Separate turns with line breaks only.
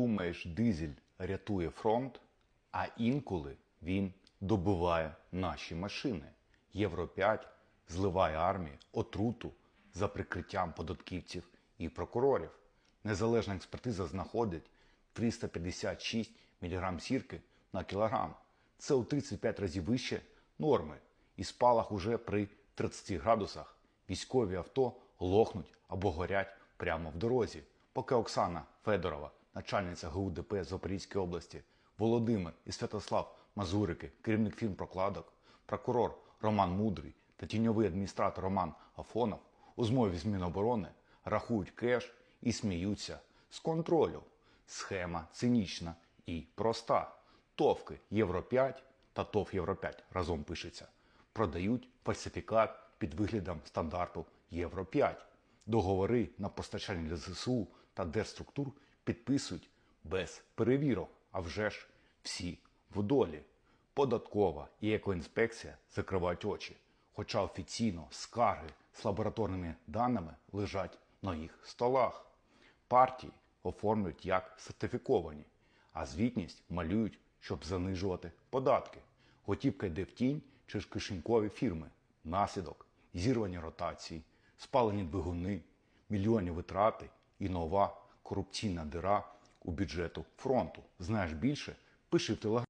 Думаєш, дизель рятує фронт, а інколи він добиває наші машини. Євро 5 зливає армії отруту за прикриттям податківців і прокурорів. Незалежна експертиза знаходить 356 мг сірки на кілограм. Це у 35 разів вище норми. І спалах уже при 30 градусах військові авто лохнуть або горять прямо в дорозі. Поки Оксана Федорова, начальниця ГУДП Запорізької області, Володимир і Святослав Мазурики, керівник фірм прокладок, прокурор Роман Мудрий та тіньовий адміністратор Роман Афонов у змові з Міноборони рахують кеш і сміються з контролю. Схема цинічна і проста. Товки Євро 5 та ТОВ Євро 5 разом пишеться. Продають фальсифікат під виглядом стандарту Євро 5. Договори на постачання для ЗСУ та держструктур підписують без перевірок, а вже ж всі в долі. Податкова і екоінспекція закривають очі, хоча офіційно скарги з лабораторними даними лежать на їх столах. Партії оформлюють як сертифіковані, а звітність малюють, щоб занижувати податки. Готівка йде в тінь через кишенькові фірми. Наслідок зірвані ротації, спалені двигуни, мільйонні витрати і нова корупційна дира у бюджету фронту. Знаєш більше? Пиши в телеграм.